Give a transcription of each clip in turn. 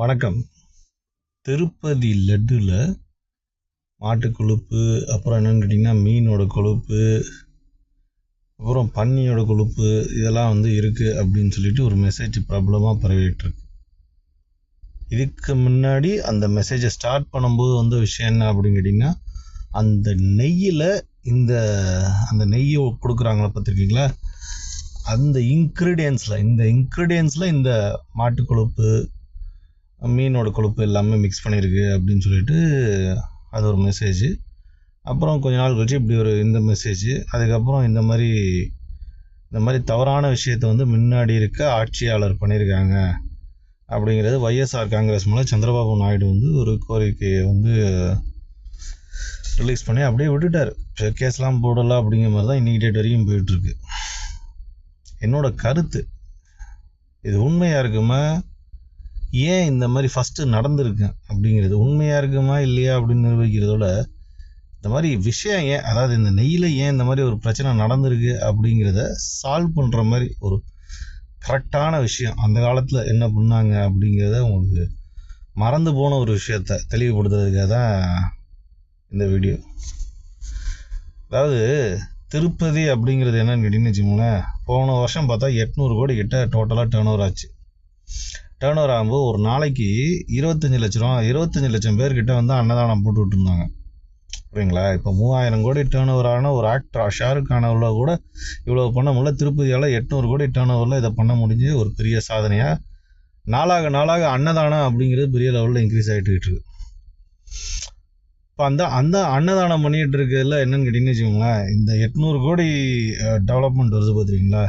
வணக்கம். திருப்பதி லட்டுல மாட்டு கொழுப்பு அப்புறம் என்னென்னு கேட்டிங்கன்னா மீனோட கொழுப்பு அப்புறம் பன்னியோட கொழுப்பு இதெல்லாம் வந்து இருக்குது அப்படின்னு சொல்லிட்டு ஒரு மெசேஜ் பிரபலமாக பரவிட்டுருக்கு. இதுக்கு முன்னாடி அந்த மெசேஜை ஸ்டார்ட் பண்ணும்போது வந்து விஷயம் என்ன அப்படின்னு கேட்டிங்கன்னா அந்த நெய்யில் இந்த அந்த நெய்யை கொடுக்குறாங்களா பார்த்துருக்கீங்களா? அந்த இன்க்ரீடியன்ஸில் இந்த இன்க்ரீடியன்ஸில் இந்த மாட்டு கொழுப்பு மீனோட கொழுப்பு எல்லாமே மிக்ஸ் பண்ணியிருக்கு அப்படின்னு சொல்லிட்டு அது ஒரு மெசேஜ் அப்புறம் கொஞ்ச நாள் கழிச்சு இப்படி ஒரு இந்த மெசேஜ் அதுக்கப்புறம் இந்த மாதிரி இந்த மாதிரி தவறான விஷயத்தை வந்து முன்னாடி இருக்க ஆட்சியாளர் பண்ணியிருக்காங்க அப்படிங்கிறது ஒய்எஸ்ஆர் காங்கிரஸ் மூலம் சந்திரபாபு நாயுடு வந்து ஒரு கோரிக்கையை வந்து ரிலீஸ் பண்ணி அப்படியே விட்டுட்டார். கேஸ்லாம் போடலாம் அப்படிங்கிற மாதிரி தான் இன்னைக்கு டேட் வரைக்கும் போயிட்டுருக்கு என்னோட கருத்து இது உண்மையாக இருக்குமா? ஏன் இந்த மாதிரி ஃபஸ்ட்டு நடந்திருக்கேன் அப்படிங்கிறது உண்மையாக இருக்குமா இல்லையா அப்படின்னு நிர்வகிக்கிறதோட இந்த மாதிரி விஷயம் ஏன் அதாவது இந்த நெய்யில் ஏன் இந்த மாதிரி ஒரு பிரச்சனை நடந்திருக்கு அப்படிங்கிறத சால்வ் பண்ணுற மாதிரி ஒரு கரெக்டான விஷயம். அந்த காலத்தில் என்ன பண்ணாங்க அப்படிங்கிறத உங்களுக்கு மறந்து போன ஒரு விஷயத்த தெளிவுபடுத்துறதுக்காக தான் இந்த வீடியோ அதாவது திருப்பதி அப்படிங்கிறது என்னன்னு கேட்டிங்கன்னு வச்சுக்கோங்களேன் போன வருஷம் பார்த்தா எட்நூறு கோடி கிட்ட டோட்டலாக டேர்ன் ஓவர் ஆச்சு. டேர்ன் ஓவர் ஆகும்போது ஒரு நாளைக்கு இருபத்தஞ்சி லட்ச ரூபா இருபத்தஞ்சி லட்சம் பேர்கிட்ட வந்து அன்னதானம் போட்டுக்கிட்டு இருந்தாங்க புரியுங்களா? இப்போ மூவாயிரம் கோடி டேர்ன் ஓவர் ஆன ஒரு ஆக்டர் ஷாருக் கானவில் கூட இவ்வளோ பண்ண முடியல திருப்பதியால் எட்நூறு கோடி டேர்ன் ஓவரில் இதை பண்ண முடிஞ்சு ஒரு பெரிய சாதனையாக நாளாக நாளாக அன்னதானம் அப்படிங்கிறது பெரிய லெவலில் இன்க்ரீஸ் ஆகிட்டு இருக்கு. இப்போ அந்த அந்த அன்னதானம் பண்ணிகிட்டு இருக்கிறதுல என்னென்னு கேட்டிங்கன்னு வச்சுக்கோங்களேன் இந்த எட்நூறு கோடி டெவலப்மெண்ட் வருது பார்த்துருக்கீங்களா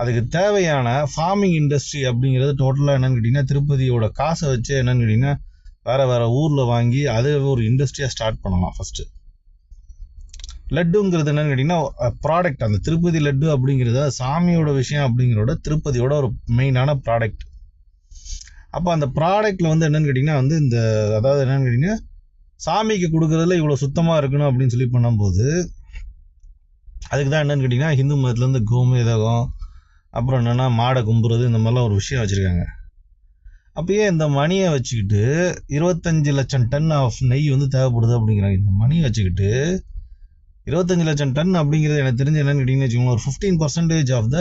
அதுக்கு தேவையான ஃபார்மிங் இண்டஸ்ட்ரி அப்படிங்கிறது டோட்டலாக என்னென்னு கேட்டிங்கன்னா திருப்பதியோட காசை வச்சு என்னென்னு கேட்டிங்கன்னா வேறு வேறு ஊரில் வாங்கி அது ஒரு இண்டஸ்ட்ரியாக ஸ்டார்ட் பண்ணலாம் ஃபஸ்ட்டு லட்டுங்கிறது என்னென்னு கேட்டிங்கன்னா ப்ராடக்ட் அந்த திருப்பதி லட்டு அப்படிங்கிறத சாமியோட விஷயம் அப்படிங்கிறத திருப்பதியோட ஒரு மெயினான ப்ராடக்ட் அப்போ அந்த ப்ராடக்ட்டில் வந்து என்னென்னு கேட்டிங்கன்னா வந்து இந்த அதாவது என்னென்னு கேட்டிங்கன்னா சாமிக்கு கொடுக்குறதுல இவ்வளோ சுத்தமாக இருக்கணும் அப்படின்னு சொல்லி பண்ணும்போது அதுக்கு தான் என்னென்னு கேட்டிங்கன்னா ஹிந்து மதத்துலேருந்து கோமேதகம் அப்புறம் என்னென்னா மாடை கும்புறது இந்த மாதிரிலாம் ஒரு விஷயம் வச்சுருக்காங்க. அப்பயே இந்த மணியை வச்சுக்கிட்டு இருபத்தஞ்சி லட்சம் டன் ஆஃப் நெய் வந்து தேவைப்படுது அப்படிங்கிறாங்க. இந்த மணியை வச்சுக்கிட்டு இருபத்தஞ்சி லட்சம் டன் அப்படிங்கிறது எனக்கு தெரிஞ்ச என்னன்னு கேட்டிங்கன்னு வச்சுக்கோங்களேன் ஒரு ஃபிஃப்டீன் பர்சன்டேஜ் ஆஃப் த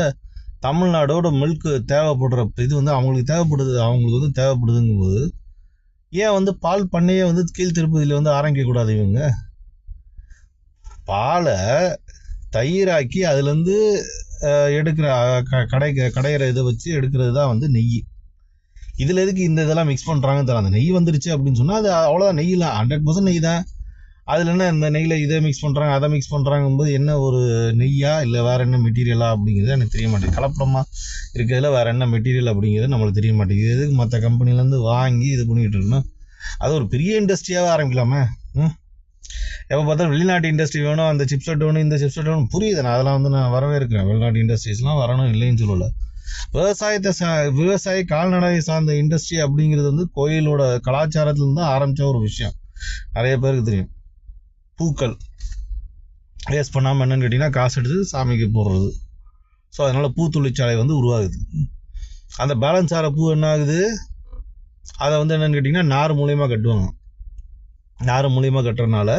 தமிழ்நாடோட மில்க்கு தேவைப்படுற இது வந்து அவங்களுக்கு தேவைப்படுது அவங்களுக்கு வந்து தேவைப்படுதுங்கும்போது ஏன் வந்து பால் பண்ணையே வந்து கீழ் திருப்பதியில் வந்து ஆரம்பிக்கக்கூடாது இவங்க? பாலை தயிராக்கி அதுலேருந்து எடுக்கிற கடை கடையிற இதை வச்சு எடுக்கிறது தான் வந்து நெய். இதில் எதுக்கு இந்த இதெல்லாம் மிக்ஸ் பண்ணுறாங்கன்னு தெரியல. அந்த நெய் வந்துருச்சு அப்படின்னு சொன்னால் அது அவ்வளோதான் நெய்லாம் ஹண்ட்ரட் பர்சன்ட் நெய் தான். அதில் என்ன இந்த நெய்யில் இதை மிக்ஸ் பண்ணுறாங்க அதை மிக்ஸ் பண்ணுறாங்கும்போது என்ன ஒரு நெய்யா இல்லை வேறு என்ன மெட்டீரியலா அப்படிங்கிறது எனக்கு தெரிய மாட்டேங்குது. கலப்படமாக இருக்கிறதுல வேறு என்ன மெட்டீரியல் அப்படிங்கிறது நம்மளுக்கு தெரிய மாட்டேங்குது. எதுக்கு மற்ற கம்பெனிலேருந்து வாங்கி இது பண்ணிகிட்டு இருக்கணும்? அது ஒரு பெரிய இண்டஸ்ட்ரியாகவே ஆரம்பிக்கலாமே. ம்? எப்போ பார்த்தாலும் வெளிநாட்டு இண்டஸ்ட்ரி வேணும் அந்த சிப்செட் வேணும் இந்த சிப்செட் வேணும் புரியுது. நான் அதெல்லாம் வந்து நான் வரவே இருக்கிறேன் வெளிநாட்டு இண்டஸ்ட்ரீஸ்லாம் வரணும் இல்லைன்னு சொல்லலை. விவசாயத்தை சா விவசாய கால்நடை சார்ந்த இண்டஸ்ட்ரி அப்படிங்கிறது வந்து கோயிலோட கலாச்சாரத்துலேருந்து ஆரம்பித்த ஒரு விஷயம். நிறைய பேருக்கு தெரியும். பூக்கள். வேஸ்ட் பண்ணாமல் என்னன்னு கேட்டிங்கன்னா காசு எடுத்து சாமிக்கு போடுறது. ஸோ அதனால் பூ தொழிற்சாலை வந்து உருவாகுது. அந்த பேலன்ஸ் ஆகிற பூ என்ன ஆகுது அதை வந்து என்னென்னு கேட்டிங்கன்னா நார் மூலியமாக கட்டுவாங்க. யார் மூலியமாக கட்டுறதுனால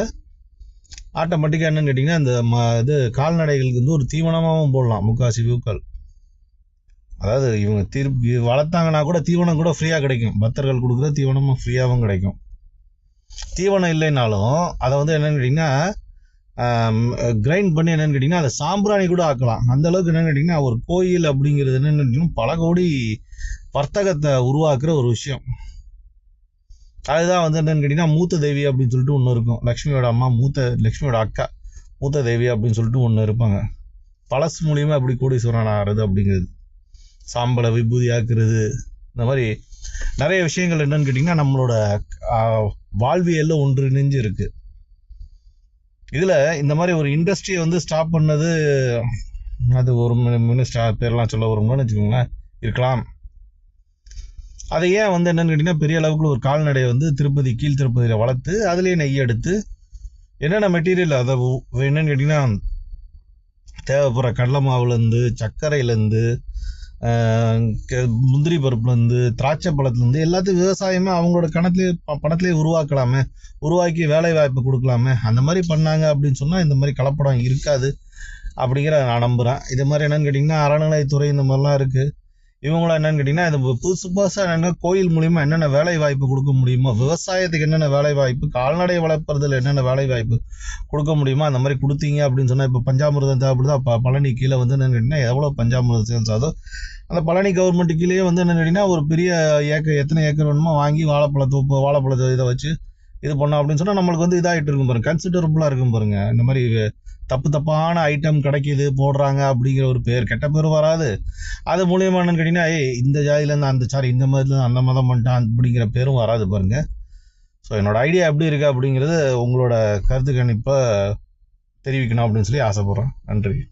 ஆட்டோமேட்டிக்காக என்னென்னு கேட்டிங்கன்னா இந்த ம இது கால்நடைகளுக்கு வந்து ஒரு தீவனமாகவும் போடலாம் முக்காசி பூக்கள். அதாவது இவங்க திருப்பி வளர்த்தாங்கன்னா கூட தீவனம் கூட ஃப்ரீயாக கிடைக்கும். பக்தர்கள் கொடுக்குற தீவனமும் ஃப்ரீயாகவும் கிடைக்கும். தீவனம் இல்லைனாலும் அதை வந்து என்னென்னு கேட்டிங்கன்னா கிரைண்ட் பண்ணி என்னென்னு கேட்டிங்கன்னா அதை சாம்பிராணி கூட ஆக்கலாம். அந்த அளவுக்கு என்னென்னு கேட்டிங்கன்னா ஒரு கோயில் அப்படிங்கிறது என்னென்னு கேட்டிங்கன்னா பல கோடி வர்த்தகத்தை உருவாக்குற ஒரு விஷயம். அதுதான் வந்து என்னென்னு கேட்டிங்கன்னா மூத்த தேவி அப்படின்னு சொல்லிட்டு ஒன்று இருக்கும். லக்ஷ்மியோட அம்மா மூத்த லக்ஷ்மியோட அக்கா மூத்த தேவி அப்படின்னு சொல்லிட்டு ஒன்று இருப்பாங்க. பழசு மூலியமாக எப்படி கோடீஸ்வரன் ஆகிறது அப்படிங்கிறது. சாம்பலை விபூதி ஆக்குறது. இந்த மாதிரி நிறைய விஷயங்கள் என்னன்னு கேட்டிங்கன்னா நம்மளோட வாழ்வியலில் ஒன்றிணைஞ்சு இருக்கு. இதில் இந்த மாதிரி ஒரு இண்டஸ்ட்ரியை வந்து ஸ்டாப் பண்ணது அது ஒரு மினிஸ்டர் பேர்லாம் சொல்ல வரும்னு வச்சுக்கோங்களேன். இருக்கலாம். அதை ஏன் வந்து என்னன்னு கேட்டிங்கன்னா பெரிய அளவுக்கு ஒரு கால்நடையை வந்து திருப்பதி கீழ் திருப்பதியில் வளர்த்து அதுலேயே நெய் எடுத்து என்னென்ன மெட்டீரியல் அதை என்னன்னு கேட்டிங்கன்னா தேவைப்படுற கடலை மாவுலேருந்து சர்க்கரையிலேருந்து முந்திரி பருப்புலேருந்து திராட்சை பழத்துலேருந்து எல்லாத்தையும் விவசாயமே அவங்களோட கணத்துலேயே ப பணத்திலே உருவாக்கலாமே உருவாக்கி வேலை வாய்ப்பு கொடுக்கலாமே அந்த மாதிரி பண்ணாங்க அப்படின்னு சொன்னால் இந்த மாதிரி கலப்படம் இருக்காது அப்படிங்கிற நான் நம்புகிறேன் இது மாதிரி என்னென்னு கேட்டிங்கன்னா அறநிலைத்துறை இந்த மாதிரிலாம் இருக்குது இவங்களாம் என்னன்னு கேட்டிங்கன்னா இது புதுசு புதுசாக என்னென்ன கோயில் மூலிமா என்னென்ன வேலை வாய்ப்பு கொடுக்க முடியுமோ விவசாயத்துக்கு என்னென்ன வேலை வாய்ப்பு கால்நடை வளர்ப்புறதுல என்னென்ன வேலை வாய்ப்பு கொடுக்க முடியுமோ அந்த மாதிரி கொடுத்தீங்க அப்படின்னு சொன்னால் இப்போ பஞ்சாமிர்தம் தேவைப்படுதா? அப்போ பழனி கீழே வந்து என்னென்னு கேட்டிங்கன்னா எவ்வளோ பஞ்சாமிரதம் சேல்ஸ் ஆகுதோ அந்த பழனி கவர்மெண்ட் கீழேயே வந்து என்னென்னு கேட்டிங்கன்னா ஒரு பெரிய ஏக்கர் எத்தனை ஏக்கர் வேணுமோ வாங்கி வாழைப்பழ தோப்பு வாழைப்பழ இதை வச்சு இது பண்ணோம் அப்படின்னு சொன்னால் நம்மளுக்கு வந்து இதாகிட்டு இருக்கும் பாருங்க. கன்சிடரபுளாக இருக்கும் பாருங்க. இந்த மாதிரி தப்பு தப்பான ஐட்டம் கிடைக்கிது போடுறாங்க அப்படிங்கிற ஒரு பேர் கெட்ட பேர் வராது. அது மூலியமா கேட்டிங்கன்னா ஏய் இந்த ஜாதியிலேருந்து அந்த சாரி இந்த மதத்துலேருந்து அந்த மதம் பண்ணிட்டான் அப்படிங்கிற பேரும் வராது பாருங்க. ஸோ என்னோடய ஐடியா எப்படி இருக்குது அப்படிங்கிறது உங்களோட கருத்து கணிப்பை தெரிவிக்கணும் அப்படின்னு சொல்லி ஆசைப்பட்றேன். நன்றி.